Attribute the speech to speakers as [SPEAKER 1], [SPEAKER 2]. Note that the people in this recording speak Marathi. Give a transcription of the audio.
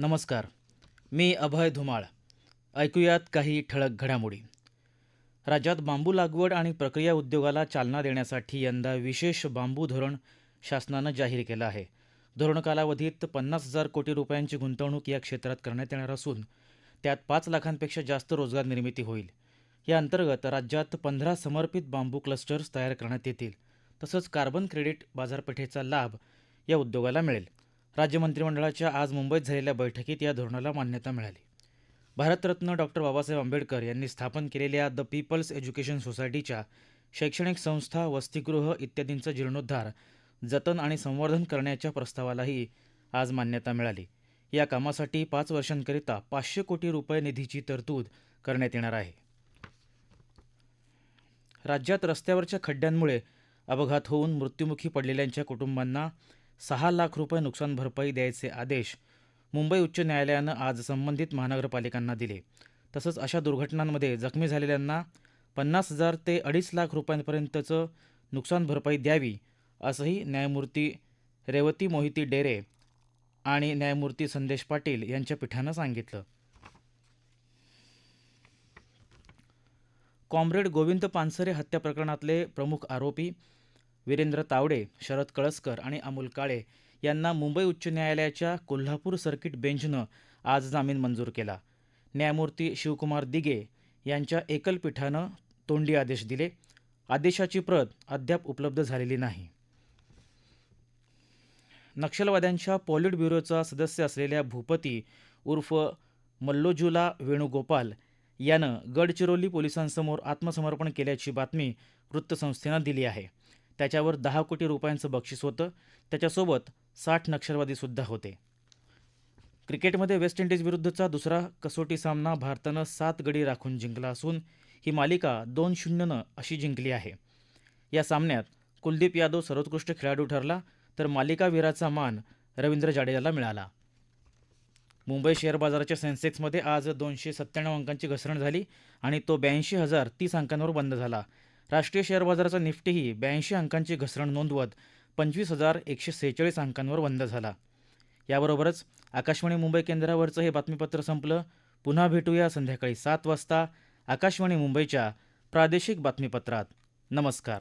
[SPEAKER 1] नमस्कार. मी अभय धुमाळ. ऐकूयात काही ठळक घडामोडी. राज्यात बांबू लागवड आणि प्रक्रिया उद्योगाला चालना देण्यासाठी यंदा विशेष बांबू धोरण शासनानं जाहीर केलं आहे. धोरण कालावधीत पन्नास हजार कोटी रुपयांची गुंतवणूक या क्षेत्रात करण्यात येणार असून त्यात पाच लाखांपेक्षा जास्त रोजगार निर्मिती होईल. या अंतर्गत राज्यात पंधरा समर्पित बांबू क्लस्टर्स तयार करण्यात येतील. तसंच कार्बन क्रेडिट बाजारपेठेचा लाभ या उद्योगाला मिळेल. राज्य मंत्रिमंडळाच्या आज मुंबईत झालेल्या बैठकीत या धोरणाला मान्यता मिळाली. भारतरत्न डॉक्टर बाबासाहेब आंबेडकर यांनी स्थापन केलेल्या द पीपल्स एज्युकेशन सोसायटीच्या शैक्षणिक संस्था वसतिगृह इत्यादींचा जीर्णोद्धार जतन आणि संवर्धन करण्याच्या प्रस्तावालाही आज मान्यता मिळाली. या कामासाठी पाच वर्षांकरिता पाचशे कोटी रुपये निधीची तरतूद करण्यात येणार आहे. राज्यात रस्त्यावरच्या खड्ड्यांमुळे अपघात होऊन मृत्युमुखी पडलेल्यांच्या कुटुंबांना सहा लाख रुपये नुकसान भरपाई द्यायचे आदेश मुंबई उच्च न्यायालयानं आज संबंधित महानगरपालिकांना दिले. तसंच अशा दुर्घटनांमध्ये जखमी झालेल्यांना पन्नास हजार ते अडीच लाख रुपयांपर्यंतचं नुकसान भरपाई द्यावी असंही न्यायमूर्ती रेवती मोहिती डेरे आणि न्यायमूर्ती संदेश पाटील यांच्या पीठानं सांगितलं. कॉम्रेड गोविंद पानसरे हत्या प्रकरणातले प्रमुख आरोपी वीरेंद्र तावडे शरद कळसकर आणि अमोल काळे यांना मुंबई उच्च न्यायालयाच्या कोल्हापूर सर्किट बेंचनं आज जामीन मंजूर केला. न्यायमूर्ती शिवकुमार दिगे यांच्या एकलपीठानं तोंडी आदेश दिले. आदेशाची प्रत अद्याप उपलब्ध झालेली नाही. नक्षलवाद्यांच्या पॉलिट ब्युरोचा सदस्य असलेल्या भूपती उर्फ मल्लोजुला वेणुगोपाल यानं गडचिरोली पोलिसांसमोर आत्मसमर्पण केल्याची बातमी वृत्तसंस्थेनं दिली आहे. त्याच्यावर दहा कोटी रुपयांचं बक्षीस होतं. त्याच्यासोबत साठ नक्षलवादीसुद्धा होते. क्रिकेटमध्ये वेस्ट इंडिजविरुद्धचा दुसरा कसोटी सामना भारतानं सात गडी राखून जिंकला असून ही मालिका दोन शून्यनं अशी जिंकली आहे. या सामन्यात कुलदीप यादव सर्वोत्कृष्ट खेळाडू ठरला तर मालिकावीराचा मान रवींद्र जाडेजाला मिळाला. मुंबई शेअर बाजाराच्या सेन्सेक्समध्ये आज दोनशे सत्त्याण्णव अंकांची घसरण झाली आणि तो ब्याऐंशी हजार तीस अंकांवर बंद झाला. राष्ट्रीय शेअर बाजाराचा निफ्टीही ब्याऐंशी अंकांची घसरण नोंदवत पंचवीस हजार एकशे सेहेचाळीस अंकांवर बंद झाला. याबरोबरच आकाशवाणी मुंबई केंद्रावरचं हे बातमीपत्र संपलं. पुन्हा भेटूया संध्याकाळी सात वाजता आकाशवाणी मुंबईच्या प्रादेशिक बातमीपत्रात. नमस्कार.